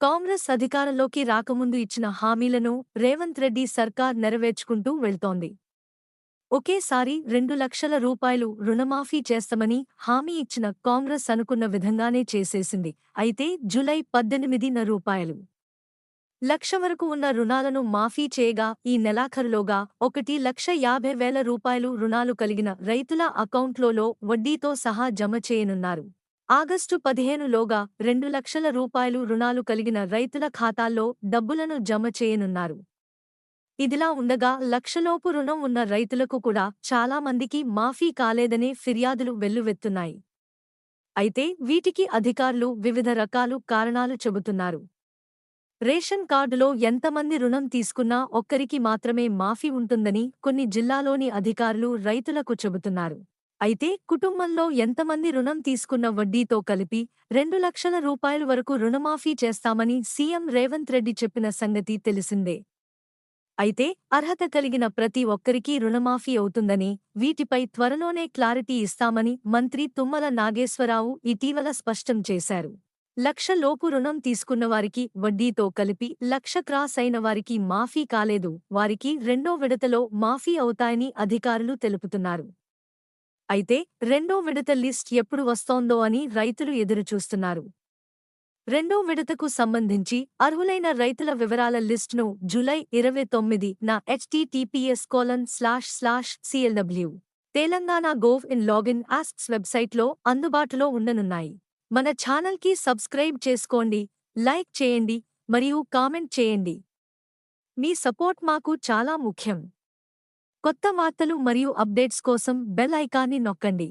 కాంగ్రెస్ అధికారంలోకి రాకముందు ఇచ్చిన హామీలను రేవంత్ రెడ్డి సర్కార్ నెరవేర్చుకుంటూ వెళ్తోంది. ఒకేసారి రెండు లక్షల రూపాయలు రుణమాఫీ చేస్తామని హామీ ఇచ్చిన కాంగ్రెస్ అనుకున్న విధంగానే చేసేసింది. అయితే జులై పద్దెనిమిదిన రూపాయలు. లక్ష వరకు ఉన్న రుణాలను మాఫీ చేయగా ఈ నెలాఖరులోగా ఒకటి లక్ష యాభై వేల రూపాయలు రుణాలు కలిగిన రైతుల అకౌంట్లలో వడ్డీతో సహా జమ చేయనున్నారు. ఆగస్టు పదిహేనులోగా రెండు లక్షల రూపాయలు రుణాలు కలిగిన రైతుల ఖాతాల్లో డబ్బులను జమ చేయనున్నారు. ఇదిలా ఉండగా లక్షలోపు రుణం ఉన్న రైతులకు కూడా చాలా మందికి మాఫీ కాలేదనే ఫిర్యాదులు వెల్లువెత్తున్నాయి. అయితే వీటికి అధికారులు వివిధ రకాలు కారణాలు చెబుతున్నారు. రేషన్ కార్డులో ఎంతమంది రుణం తీసుకున్నా ఒక్కరికి మాత్రమే మాఫీ ఉంటుందని కొన్ని జిల్లాలోని అధికారులు రైతులకు చెబుతున్నారు. అయితే కుటుంబంలో ఎంతమంది రుణం తీసుకున్న వడ్డీతో కలిపి రెండు లక్షల రూపాయల వరకు రుణమాఫీ చేస్తామని సీఎం రేవంత్ రెడ్డి చెప్పిన సంగతి తెలిసిందే. అయితే అర్హత కలిగిన ప్రతి ఒక్కరికీ రుణమాఫీ అవుతుందని వీటిపై త్వరలోనే క్లారిటీ ఇస్తామని మంత్రి తుమ్మల నాగేశ్వరరావు ఇటీవల స్పష్టం చేశారు. లక్ష లోపు రుణం తీసుకున్నవారికి వడ్డీతో కలిపి లక్ష క్రాస్ అయిన వారికి మాఫీ కాలేదు వారికి రెండో విడతలో మాఫీ అవుతాయని అధికారులు తెలుపుతున్నారు. అయితే రెండో విడత లిస్ట్ ఎప్పుడు వస్తోందో అని రైతులు ఎదురుచూస్తున్నారు. రెండో విడతకు సంబంధించి అర్హులైన రైతుల వివరాల లిస్టును జూలై ఇరవై తొమ్మిది నా HTTPS colon slash slash C L W Telangana gov in login asks వెబ్సైట్లో అందుబాటులో ఉండనున్నాయి. మన ఛానల్కి సబ్స్క్రైబ్ చేసుకోండి లైక్ చేయండి మరియు కామెంట్ చేయండి. మీ సపోర్ట్ మాకు చాలా ముఖ్యం. కొత్త వార్తలు మరియు అప్డేట్స్ కోసం బెల్ ఐకాన్ని నొక్కండి.